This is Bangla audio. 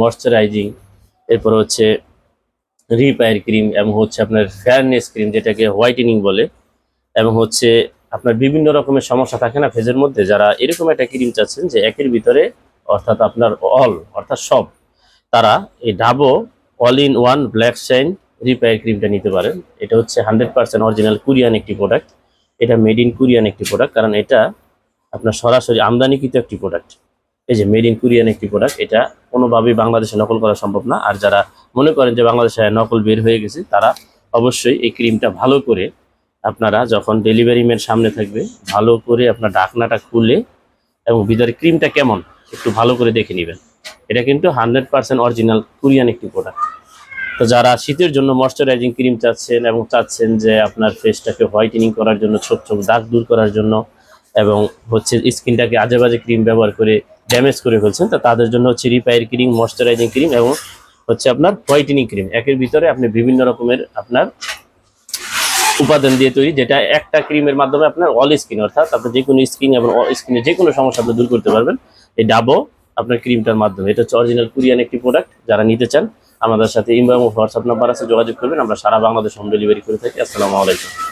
ময়শ্চারাইজিং এরপর হচ্ছে রিপায়ার ক্রিম এবং হচ্ছে আপনার ফেয়ারনেস ক্রিম যেটাকে হোয়াইটেনিং বলে, এবং হচ্ছে আপনার বিভিন্ন রকমের সমস্যা থাকে না ফেজের মধ্যে? যারা এরকম একটা ক্রিম চাচ্ছেন যে একের ভিতরে অর্থাৎ আপনার অল অর্থাৎ সব, তারা এই Dabo all in one black shine repair ক্রিমটা নিতে পারেন। এটা হচ্ছে হান্ড্রেড পার্সেন্ট অরিজিনাল কোরিয়ান একটি প্রোডাক্ট এটা মেড ইন কোরিয়ান একটি প্রোডাক্ট কারণ এটা আপনার সরাসরি আমদানিকৃত একটি প্রোডাক্ট এই যে মেড ইন কোরিয়ান একটি প্রোডাক্ট এটা কোনোভাবেই বাংলাদেশে নকল করা সম্ভব না। আর যারা মনে করেন যে বাংলাদেশে নকল বের হয়ে গেছে, তারা অবশ্যই এই ক্রিমটা ভালো করে আপনারা যখন ডেলিভারি ম্যান সামনে থাকবে, ভালো করে আপনার ডাকনাটা খুলে এবং ভিতরে ক্রিমটা কেমন, একটু ভালো করে দেখে নেবেন। এটা কিন্তু হান্ড্রেড পার্সেন্ট অরিজিনাল কোরিয়ান একটি প্রোডাক্ট তো যারা শীতের জন্য ময়শ্চারাইজিং ক্রিম চাচ্ছেন এবং চাচ্ছেন যে আপনার ফেসটাকে হোয়াইটেনিং করার জন্য ছোট ছোট দাগ দূর করার জন্য এবং হচ্ছে স্কিনটাকে আজে বাজে ক্রিম ব্যবহার করে ড্যামেজ করে ফেলছেন, তো তাদের জন্য হচ্ছে রিপায়ার ক্রিম, ময়শ্চারাইজিং ক্রিম এবং হচ্ছে আপনার হোয়াইটেনিং ক্রিম। একের ভিতরে আপনি বিভিন্ন রকমের আপনার উপাদান দিয়ে তৈরি, যেটা একটা ক্রিমের মাধ্যমে আপনার অল স্কিন, অর্থাৎ আপনার যে কোনো স্কিন এবং স্কিনের যে কোনো সমস্যা আপনি দূর করতে পারবেন, এই ডাবো আপনার ক্রিমটার মাধ্যমে। এটা হচ্ছে অরিজিনাল কোরিয়ান একটি প্রোডাক্ট যারা নিতে চান, আমাদের সাথে ইমো এবং হোয়াটসঅ্যাপ নাম্বার আছে, যোগাযোগ করবেন, আমরা সারা বাংলাদেশ হোম ডেলিভারি করে থাকি। আসসালামু আলাইকুম।